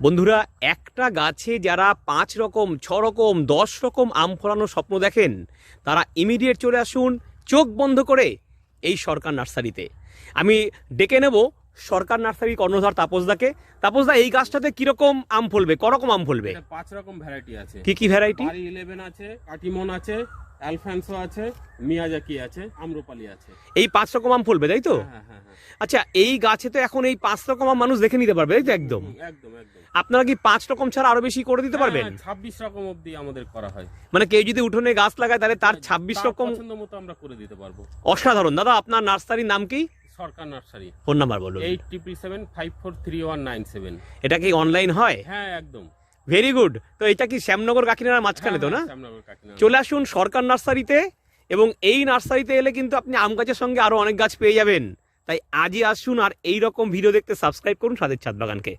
বন্ধুরা একটা গাছে যারা পাঁচ রকম ছ রকম দশ রকম আম ফলানোর স্বপ্ন দেখেন তারা ইমিডিয়েট চলে আসুন চোখ বন্ধ করে এই সরকার নার্সারিতে। আমি ডেকে নেব সরকার নার্সারি কর্ণধার তাপসদাকে তাপসদা এই গাছটাতে কীরকম আম ফলবে? করকম আম ফলবে? পাঁচ রকম ভ্যারাইটি আছে। কি কি ভ্যারাইটি ইলেভেন আছে কাটিমন আছে অ্যালফ্যান্সো আছে মিয়াজাকি আছে আম্রপালি আছে। এই পাঁচ রকম আম ফলবে তাই তো? হ্যাঁ হ্যাঁ হ্যাঁ আচ্ছা এই গাছে তো এখন এই পাঁচ রকম আম মানুষ দেখে নিতে পারবে তাই তো একদম? একদম একদম। আপনারা কি পাঁচ রকম ছাড়া আরও বেশি করে দিতে পারবেন? ছাব্বিশ রকম অবধি আমাদের করা হয়। মানে কেউ যদি উঠোনে গাছ লাগায় তাহলে তার ছাব্বিশ রকম পছন্দ মতো আমরা করে দিতে পারব। অসাধারণ। দাদা আপনার নার্সারির নাম কি? সরকার নার্সারি। ফোন নাম্বার বলুন। Eight triple seven five four three one nine seven. এটা কি অনলাইন হয়? হ্যাঁ একদম। ভেরি গুড তো এটা কি শ্যামনগর কাকিনাড়ার মাঝখানে তো না? হ্যাঁ, শ্যামনগর কাকিনাড়া। চলে আসুন সরকার নার্সারিতে এবং এই নার্সারিতে এলে কিন্তু আপনি আম গাছের সঙ্গে আরও অনেক গাছ পেয়ে যাবেন। তাই আজই আসুন আর এই রকম ভিডিও দেখতে সাবস্ক্রাইব করুন সাদের ছাদ বাগানকে।